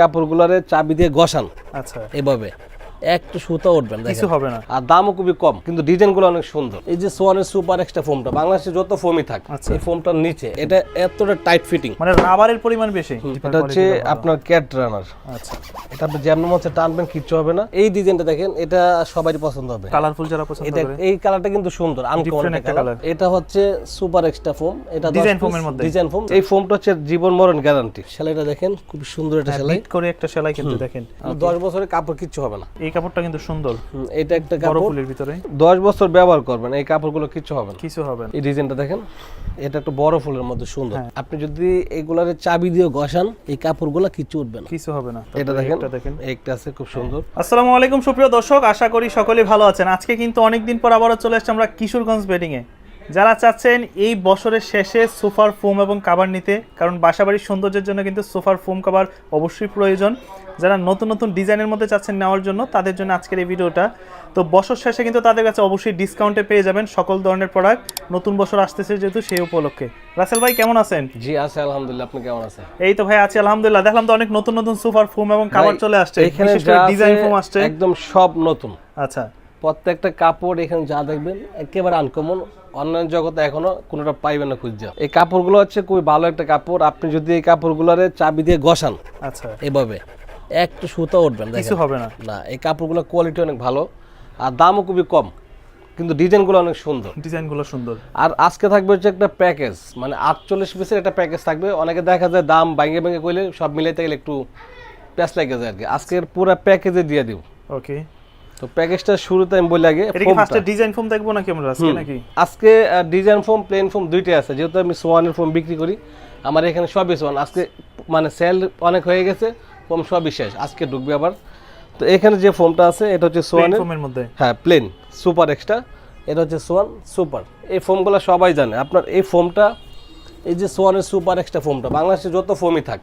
কাপড়গুলারে চাবি দিয়ে ঘষান। আচ্ছা। এভাবে। একটু সুতা উঠবেন কিছু হবে না। আর দামও খুবই কম কিন্তু ডিজাইনগুলো অনেক সুন্দর। এই যে সোয়ানের সুপার এক্সট্রা ফোমটা বাংলাদেশে যত ফোমই থাক আচ্ছা। এই ফোমটার নিচে এটা এতটা টাইট ফিটিং মানে রাবারের পরিমাণ বেশি এটা হচ্ছে আপনার ক্যাট রানার আচ্ছা। এটা আপনি যেমন মধ্যে টানবেন কিচ্ছু হবে না। এই ডিজাইনটা দেখেন এটা সবারই পছন্দ হবে। কালারফুল যারা পছন্দ করে। এই কালারটা কিন্তু সুন্দর আনকমন একটা একটা কালার এটা হচ্ছে সুপার এক্সট্রা ফোম এটা foam এর মধ্যে। Design foam. এই ফোমটা হচ্ছে জীবন মরণ গ্যারান্টি সেলাইটা দেখেন খুব সুন্দর একটা সেলাই। করে একটা সেলাই কিন্তু দেখেন। দশ বছরের কাপড় কিচ্ছু হবে না। এই কাপড়টা কিন্তু সুন্দর। এটা একটা বড় কাপড়। ফুলের ভিতরে। দশ বছর ব্যবহার করবেন এই কাপড়গুলো কিছু হবে না। কিছু হবে না। এই ডিজাইনটা দেখেন এটা একটু বড় ফুলের মধ্যে সুন্দর। হ্যাঁ। আপনি যদি এগুলারে চাবি দিয়ে ঘষান এই কাপড়গুলো কিছু উঠবে না। কিছু হবে না। এটা দেখেন এটা দেখেন। একটা আছে খুব সুন্দর। আসসালামু আলাইকুম সুপ্রিয় দর্শক আশা করি সকলে ভালো আছেন। আজকে কিন্তু অনেকদিন পর আবারও চলে এসেছি আমরা কিশোরগঞ্জ বেডিংয়ে। যারা চাচ্ছেন এই বছরের শেষে সোফার ফোম এবং কাবার নিতে কারণ বাসাবাড়ির সৌন্দর্যের জন্য কিন্তু সোফার ফোম কাবার অবশ্যই প্রয়োজন। যারা নতুন নতুন ডিজাইনের মধ্যে চাচ্ছেন নেওয়ার জন্য তাদের জন্য আজকের এই ভিডিওটা। তো বছর শেষে কিন্তু তাদের কাছে অবশ্যই ডিসকাউন্টে পেয়ে যাবেন সকল ধরনের প্রোডাক্ট নতুন বছর আসতেছে যেহেতু সেই উপলক্ষে। রাসেল ভাই কেমন আছেন? জি আছে আলহামদুলিল্লাহ। আপনি কেমন আছেন? এই তো ভাই আছি আলহামদুলিল্লাহ। দেখলাম তো অনেক নতুন নতুন সোফার ফোম এবং কাবার চলে আসছে। এখানে বিশেষ করে ডিজাইন ফোম আসছে। একদম সব নতুন। আচ্ছা। প্রত্যেকটা কাপড় এখানে যা দেখবেন একেবারে আনকমন অনলাইন জগতে এখনও কোনোটা পাইবেন না খুঁজে এই কাপড়গুলো হচ্ছে খুবই ভালো একটা কাপড়। আপনি যদি এই কাপড়গুলোরে চাবি দিয়ে ঘষান আচ্ছা। এভাবে একটু সুতা উঠবেন কিছু হবে না। না এই কাপড়গুলোর কোয়ালিটি অনেক ভালো আর দামও খুবই কম কিন্তু ডিজাইনগুলো অনেক সুন্দর। ডিজাইনগুলো সুন্দর। আর আজকে থাকবে হচ্ছে একটা প্যাকেজ মানে আটচল্লিশ পিসের একটা প্যাকেজ থাকবে। অনেকে দেখা যায় দাম ভাঙ্গে ভেঙে কইলে সব মিলাইতে গেলে একটু প্যাচ লাগে যায় আর কি। আজকের পুরো প্যাকেজে দিয়ে দিব। ওকে তো প্যাকেজটা শুরুতে আমি বলে আগে এটা কি। ফার্স্টে ডিজাইন ফোম দেখব নাকি আমরা আজকে নাকি? আজকে ডিজাইন ফোম প্লেন ফোম দুইটাই আছে। যেহেতু আমি সোয়ানের ফোম বিক্রি করি আমার এখানে সবই সোয়ান। আজকে মানে সেল অনেক হয়ে গেছে ফোম সবই শেষ। আজকে ঢুকবে আবার। তো এখানে যে ফোমটা আছে এটা হচ্ছে প্লেন সোয়ানের। ফোমের মধ্যে? হ্যাঁ প্লেন সুপার এক্সট্রা এটা হচ্ছে সোয়ান সুপার এই ফোমগুলো সবাই জানে। আপনার এই ফোমটা এই যে সোয়ানের সুপার এক্সট্রা ফোমটা বাংলাদেশে যত ফোমই থাক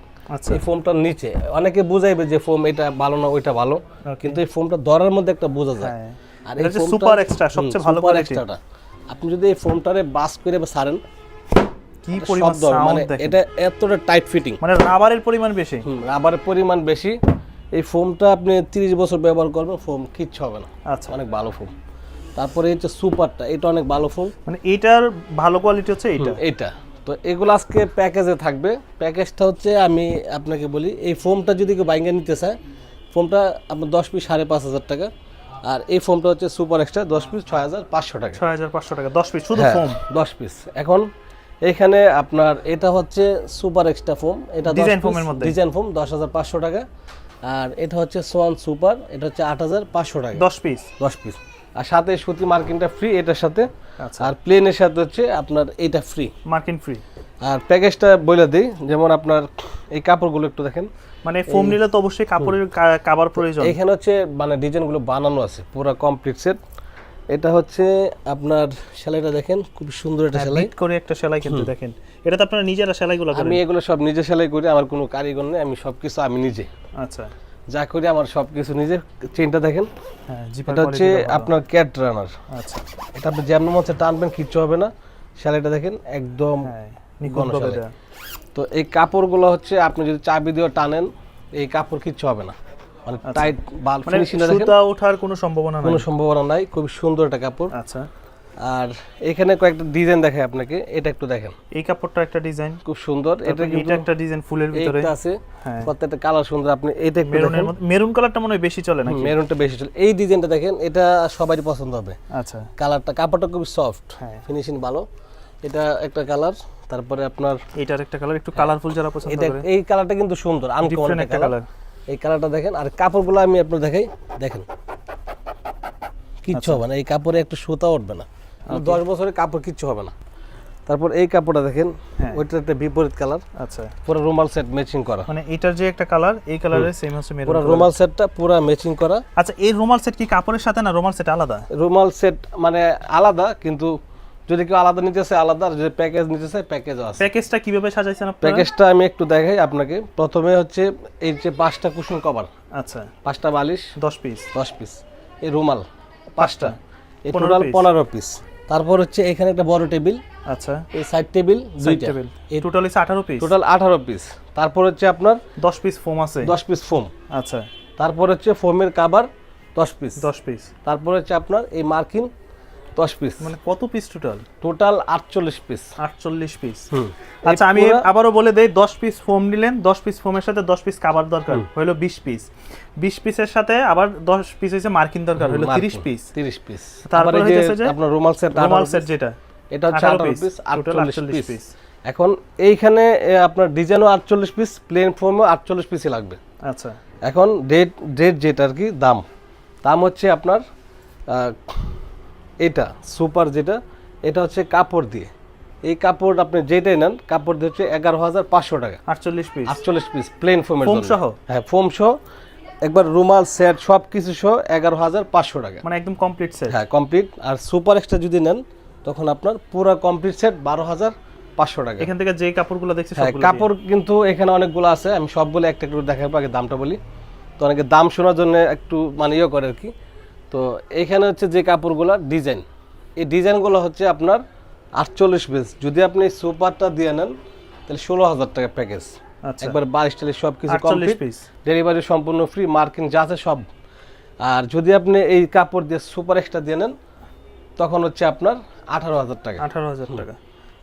এই ফোমটার নিচে। অনেকে বুঝাইবে যে ফোম এটা ভালো না ওইটা ভালো। কিন্তু এই ফোমটা ধরার মধ্যে একটা বোঝা যায়। হ্যাঁ। আর এটা হচ্ছে super extra, সবচেয়ে ভালো সুপার এক্সট্রাটা আপনি যদি এই ফোমটারে বাস করে বা সারেন কি পরিমাণ মানে এটা এতটা টাইট ফিটিং মানে রাবারের পরিমাণ বেশি। রাবারের পরিমাণ বেশি। এই ফোমটা আপনি তিরিশ বছর ব্যবহার করবেন ফোম কিচ্ছু হবে না। আচ্ছা। অনেক ভালো ফোম তারপরে এই হচ্ছে সুপারটা এটা অনেক ভালো ফোম মানে এটার ভালো কোয়ালিটি হচ্ছে এইটা। এইটা। তো এগুলো আজকে প্যাকেজে থাকবে। প্যাকেজটা হচ্ছে আমি আপনাকে বলি এই ফোমটা যদি কেউ বাইঙ্গা নিতে চায় ফোমটা আপনার দশ পিস সাড়ে পাঁচ হাজার টাকা। আর এই ফোমটা হচ্ছে সুপার এক্সট্রা দশ পিস ছয় হাজার পাঁচশো টাকা। ছয় হাজার পাঁচশো টাকা দশ পিস শুধু হ্যাঁ, ফোম দশ পিস। এখন এখানে আপনার এটা হচ্ছে সুপার এক্সট্রা ফোম এটা foam এর মধ্যে। ডিজাইন ফোম দশ হাজার পাঁচশো টাকা। আর এটা হচ্ছে সোয়ান সুপার এটা হচ্ছে আট হাজার পাঁচশো টাকা। দশ পিস? দশ পিস। আর সাথে সুতি মার্কিনটা ফ্রি এটার সাথে। আচ্ছা। আর প্লেনের সাথে হচ্ছে আপনার এইটা ফ্রি মার্কিন ফ্রি আর প্যাকেজটা বলে দিই যেমন আপনার এই কাপড়গুলো একটু দেখেন। মানে ফোম নিলে তো অবশ্যই কাপড়ের কাবার প্রয়োজন। এখানে হচ্ছে মানে ডিজাইনগুলো বানানো আছে পুরো কমপ্লিট সেট এটা হচ্ছে আপনার সেলাইটা দেখেন খুব সুন্দর একটা সেলাই। করে একটা সেলাই কিন্তু দেখেন। এটা তো আপনারা নিজেরা সেলাইগুলো করেন। আমি এগুলো সব নিজে সেলাই করি আমার কোনো কারিগর নেই আমি সব কিছু আমি নিজে। আচ্ছা। যা করি আমার সব কিছু নিজে চেনটা দেখেন। হ্যাঁ এটা হচ্ছে আপনার ক্যাট রানার আচ্ছা। এটা আপনি যেমন মধ্যে টানবেন কিচ্ছু হবে না। দেখেন একদম হ্যাঁ। তো এই কাপড়গুলো হচ্ছে আপনি যদি চাবি দিয়ে টানেন এই কাপড় কিচ্ছু হবে না। মানে টাইট বাল মানে সুতা ওঠার কোনো সম্ভাবনা নাই। কোনো সম্ভাবনা নাই খুব সুন্দর একটা কাপড়। আচ্ছা। আর এখানে কয়েকটা ডিজাইন দেখায় আপনাকে এটা একটু দেখেন। এই কাপড়টা একটা ডিজাইন খুব সুন্দর এটা এটা কিন্তু এটা একটা ডিজাইন ফুলের ভিতরে। এইটা আছে হ্যাঁ। প্রত্যেকটা কালার সুন্দর আপনি এটা একটু দেখেন। মধ্যে মেরুন কালারটা মনে হয় বেশি চলে নাকি? মেরুনটা বেশি চলে। এই ডিজাইনটা দেখেন এটা সবারই পছন্দ হবে। আচ্ছা। কালারটা কাপড়টা খুব সফট হ্যাঁ। ফিনিশিং ভালো। এটা একটা কালার তারপরে আপনার এইটার একটা কালার একটু কালারফুল যারা পছন্দ এটা করে। এই কালারটা কিন্তু সুন্দর আনকমন একটা কালার কালার এই কালারটা দেখেন আর কাপড়গুলো আমি আপনার দেখাই দেখেন। কিচ্ছু হবে না এই কাপড়ে একটু সুতা উঠবে না। দশ বছরের কাপড় কিচ্ছু হবে না। তারপর এই কাপড়টা দেখেন হ্যাঁ। ওইটা একটা বিপরীত কালার। আচ্ছা। পুরো রুমাল সেট ম্যাচিং করা। মানে এটার যে একটা কালার এই কালারের সেম হচ্ছে মেরুন পুরো রুমাল সেটটা পুরো ম্যাচিং করা। আচ্ছা এই রুমাল সেট কি কাপড়ের সাথে না রুমাল সেট আলাদা? রুমাল সেট মানে আলাদা কিন্তু যদি কেউ আলাদা নিতে চায় আলাদা আর যদি প্যাকেজ নিতে চায় প্যাকেজও আছে। প্যাকেজটা কীভাবে সাজাইছেন আপনারা? প্যাকেজটা আমি একটু দেখাই আপনাকে। প্রথমে হচ্ছে এই যে পাঁচটা কুশন কভার। আচ্ছা। পাঁচটা বালিশ। 10 পিস দশ পিস এই রুমাল পাঁচটা। এই টোটাল piece। পনেরো পিস তারপর হচ্ছে এখানে একটা বড় টেবিল আচ্ছা। এই সাইড টেবিল দুইটা। টেবিল এই টোটাল হচ্ছে আঠারো পিস টোটাল আঠারো পিস তারপর হচ্ছে আপনার দশ পিস ফোম আছে। দশ পিস ফোম আচ্ছা। তারপর হচ্ছে ফোমের কভার দশ পিস দশ পিস তারপর হচ্ছে আপনার এই মার্কিন দশ পিস মানে কত পিস টোটাল টোটাল আটচল্লিশ পিস আটচল্লিশ পিস আচ্ছা আমি আবারও বলে দেই দশ পিস ফোম নিলেন দশ পিস ফোমের সাথে দশ পিস কাবার দরকার হলো বিশ পিস বিশ পিসের সাথে আবার দশ পিস হচ্ছে মার্কিন দরকার হলো তিরিশ পিস তিরিশ পিস তারপরে যে আপনার রুমাল সেট রুমাল সেট যেটা এটা হচ্ছে আঠারো পিস আটচল্লিশ পিস। এখন এইখানে আপনার ডিজাইনও আটচল্লিশ পিস প্লেন ফর্মও আটচল্লিশ পিসই লাগবে। আচ্ছা। এখন ডেট ডেট যেটা আর কি দাম। দাম হচ্ছে আপনার এটা সুপার যেটা এটা হচ্ছে কাপড় দিয়ে। এই কাপড় আপনি যেটাই নেন কাপড় দিয়ে হচ্ছে এগারো হাজার পাঁচশো টাকা। আটচল্লিশ পিস আটচল্লিশ পিস প্লেন ফোমের জন্য। সহ? হ্যাঁ ফোম সহ। একবার রুমাল সেট সব কিছু সহ এগারো হাজার পাঁচশো টাকা। মানে একদম কমপ্লিট সেট হ্যাঁ কমপ্লিট আর সুপার এক্সট্রা যদি নেন তখন আপনার পুরো কমপ্লিট সেট বারো হাজার পাঁচশো টাকা। এখান থেকে যে কাপড়গুলো দেখছি হ্যাঁ কাপড় কিন্তু এখানে অনেকগুলো আছে। আমি সবগুলো একটা একটু দেখাবো আগে দামটা বলি। তো অনেকে দাম শোনার জন্য একটু মানে ইয়ে করে আর কি। তো এখানে হচ্ছে যে কাপড়গুলো ডিজাইন এই ডিজাইনগুলো হচ্ছে আপনার আটচল্লিশ পিস যদি আপনি সুপারটা দিয়ে নেন তাহলে ষোলো হাজার টাকা প্যাকেজ আচ্ছা। একবার বাইশ টালিশ সব কিছু কমপ্লিট ডেলিভারি সম্পূর্ণ ফ্রি মার্কিং যা আছে সব। আর যদি আপনি এই কাপড় দিয়ে সুপার এক্সট্রা দিয়ে নেন তখন হচ্ছে আপনার আঠারো হাজার টাকা। আঠারো হাজার টাকা।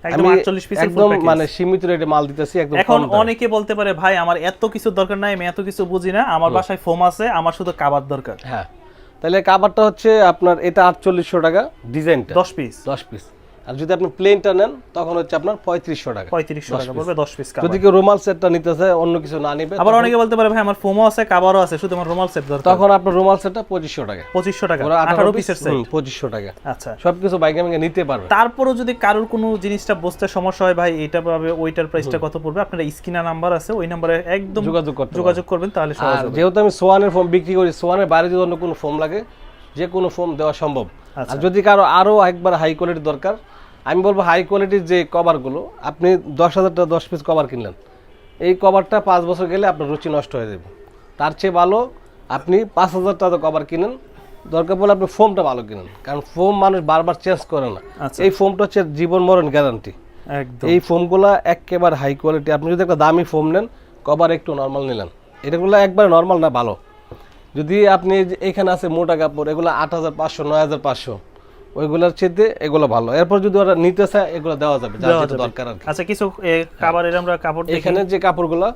একদম আমি আটচল্লিশ পিসের একদম মানে সীমিত রেটে মাল দিতেছি একদম এখন অনেকে বলতে পারে ভাই আমার এত কিছু দরকার নাই আমি এত কিছু বুঝি না আমার বাসায় ফোম আছে আমার শুধু কাবার দরকার। হ্যাঁ। তাহলে কাভারটা হচ্ছে আপনার এটা আটচল্লিশশো টাকা ডিজাইনটা দশ পিস দশ পিস আর যদি আপনি প্লেনটা নেন তখন হচ্ছে আপনার পঁয়ত্রিশশো টাকা। পঁয়ত্রিশশো টাকা পড়বে দশ পিস যদি কেউ রুমাল সেটটা নিতে চায় অন্য কিছু না নিবে আবার অনেকে বলতে পারে ভাই আমার ফোমও আছে কাবারও আছে শুধু আমার রুমাল সেট দরকার। তখন আপনার রুমাল সেটটা পঁচিশশো টাকা। পঁচিশশো টাকা আঠারো পিসের সেট পঁচিশশো টাকা। আচ্ছা। সবকিছু বাইকে আমাকে নিতে পারবে। তারপরও যদি কারোর কোনো জিনিসটা বুঝতে সমস্যা হয় ভাই এটা পাবে ওইটার প্রাইসটা কত পড়বে? আপনার স্ক্রিনা নাম্বার আছে ওই নাম্বারে একদম যোগাযোগ করতে যোগাযোগ করবেন তাহলে সহজ যেহেতু আমি সোয়ানের ফোম বিক্রি করি সোয়ানের বাইরে যদি অন্য কোনো ফোম লাগে যে কোনো ফোম দেওয়া সম্ভব। আচ্ছা। আর যদি কারও আরও একবার হাই কোয়ালিটির দরকার আমি বলব হাই কোয়ালিটির যে কভারগুলো আপনি দশ হাজার টাকা দশ পিস কভার কিনলেন এই কভারটা পাঁচ বছর গেলে আপনার রুচি নষ্ট হয়ে যাবে। তার চেয়ে ভালো আপনি পাঁচ হাজার টাকা কভার কিনেন দরকার পড়লে আপনি ফোমটা ভালো কিনেন। কারণ ফোম মানুষ বারবার চেঞ্জ করে না। আচ্ছা। এই ফোমটা হচ্ছে জীবন মরণ গ্যারান্টি একদম। এই ফোমগুলো একেবারে হাই কোয়ালিটি আপনি যদি একটা দামি ফোম নেন কভার একটু নর্মাল নিলেন। এটাগুলো একবারে নর্মাল না ভালো। যদি আপনি এখানে আছে মোটা কাপড় এগুলো আট হাজার পাঁচশো নয় হাজার পাঁচশো ওইগুলোর চেয়ে এগুলো ভালো। এরপর যদি ওরা নিতে চায় এগুলো দেওয়া যাবে যেটা দরকার আর আচ্ছা কিছু কাবারের আমরা কাপড় এখানে যে কাপড়গুলো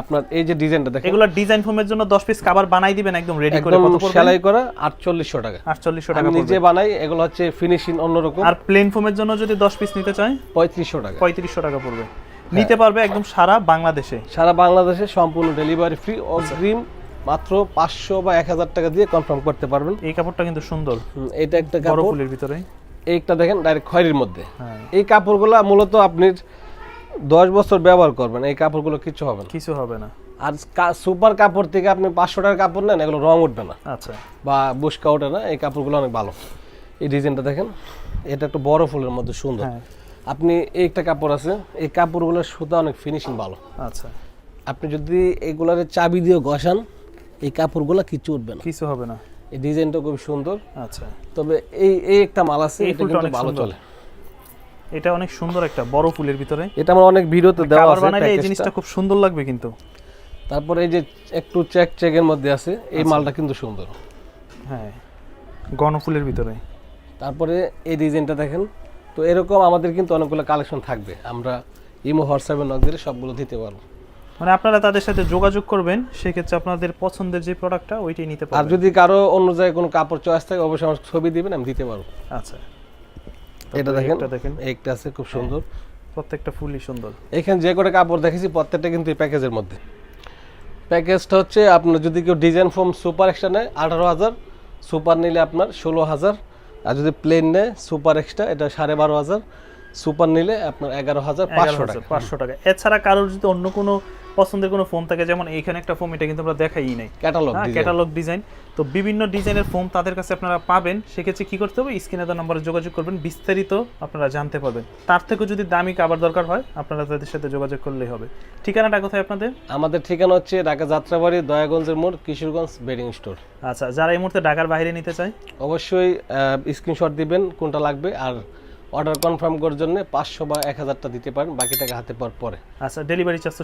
আপনার এই যে ডিজাইনটা দেখেন। এগুলো ডিজাইন ফোমের জন্য 10 পিস কাবার বানাই দিবেন একদম রেডি করে। কত পড়বে? সেলাই করা আটচল্লিশশো টাকা। 4800 টাকা আমি নিজে বানাই এগুলো হচ্ছে ফিনিশিং অন্যরকম। আর প্লেন ফর্মের জন্য যদি 10 পিস নিতে চায়? পঁয়ত্রিশশো টাকা। 3500 টাকা পড়বে। হ্যাঁ। নিতে পারবে একদম সারা বাংলাদেশে। সারা বাংলাদেশে সম্পূর্ণ ডেলিভারি ফ্রি অগ্রিম মাত্র পাঁচশো বা এক হাজার টাকা দিয়ে কনফার্ম করতে পারবেন। এই কাপড়টা কিন্তু সুন্দর। এটা একটা বড় কাপড়। ফুলের ভিতরে। এইটা দেখেন ডাইরেক্ট খয়েরির মধ্যে। হ্যাঁ। এই কাপড়গুলো মূলত আপনি দশ বছর ব্যবহার করবেন এই কাপড়গুলো কিছু হবে না। কিছু হবে না। আর সুপার কাপড় থেকে আপনি পাঁচশো টাকার কাপড় নেন এগুলো রং উঠবে না। আচ্ছা। বা বুসকা ওঠে না এই কাপড়গুলো অনেক ভালো। এই ডিজাইনটা দেখেন এটা একটু বড় ফুলের মধ্যে সুন্দর। হ্যাঁ। আপনি এই একটা কাপড় আছে এই কাপড়গুলোর সুতা অনেক ফিনিশিং ভালো। আচ্ছা। আপনি যদি এগুলার চাবি দিয়ে ঘষান এই কাপড়গুলো কিছু উঠবে না। কিছু হবে না। এই ডিজাইনটা খুব সুন্দর। আচ্ছা। তবে এই এই একটা মাল আছে এটা কিন্তু ভালো চলে। এটা অনেক সুন্দর একটা বড় ফুলের ভিতরে। এটা আমার অনেক ভিডিওতে দেওয়া আছে বানাইলে এই জিনিসটা খুব সুন্দর লাগবে কিন্তু। তারপরে এই যে একটু চেক চেকের মধ্যে আছে এই আচ্ছা। মালটা কিন্তু সুন্দর। হ্যাঁ গণফুলের ভিতরে। তারপরে এই ডিজাইনটা দেখেন তো এরকম আমাদের কিন্তু অনেকগুলো কালেকশন থাকবে। আমরা ইমো হোয়াটসঅ্যাপে নক দিলে সবগুলো দিতে পারব। মানে আপনারা তাদের সাথে যোগাযোগ করবেন সেক্ষেত্রে আপনাদের পছন্দের যে প্রোডাক্টটা ওইটাই নিতে পারবেন। আর যদি কারও অন্য জায়গায় কোনো কাপড় চয়েস থাকে অবশ্যই আমার ছবি দিবেন আমি দিতে পারব। আচ্ছা। এটা দেখেন একটা দেখেন। একটা আছে খুব সুন্দর। প্রত্যেকটা ফুলই সুন্দর। এখানে যে করে কাপড় দেখেছি প্রত্যেকটা কিন্তু এই প্যাকেজের মধ্যে। প্যাকেজটা হচ্ছে আপনার যদি কেউ ডিজাইন ফর্ম সুপার এক্সট্রা নেয় আঠারো হাজার সুপার নিলে আপনার ষোলো হাজার। আর যদি প্লেন নেয় সুপার এক্সট্রা এটা সাড়ে বারো হাজার। সুপার নিলে আপনার এগারো হাজার পাঁচশো টাকা। পাঁচশো টাকা। এছাড়া কারোর যদি অন্য কোনো পছন্দের কোনো ফোম থাকে যেমন এইখানে একটা ফোম এটা কিন্তু আমরা দেখাই নাই। ক্যাটালগ হ্যাঁ ক্যাটালগ ডিজাইন তো বিভিন্ন ডিজাইনের ফোম তাদের কাছে আপনারা পাবেন। সেক্ষেত্রে কি করতে হবে? স্ক্রিনে দেওয়া নাম্বারে যোগাযোগ করবেন। বিস্তারিত আপনারা জানতে পারবেন। তার থেকেও যদি দামি কাবার দরকার হয় আপনারা তাদের সাথে যোগাযোগ করলেই হবে। ঠিকানাটা কোথায় আপনাদের? আমাদের ঠিকানা হচ্ছে ঢাকা যাত্রাবাড়ি দয়াগঞ্জের মোড় কিশোরগঞ্জ বেডিং স্টোর। আচ্ছা যারা এই মুহূর্তে ঢাকার বাইরে নিতে চায়? অবশ্যই স্ক্রিনশট দিবেন কোনটা লাগবে আর অর্ডার কনফার্ম করার জন্য পাঁচশো বা এক হাজারটা দিতে পারেন বাকি টাকা হাতে পাওয়ার পরে। আচ্ছা ডেলিভারি চার্জ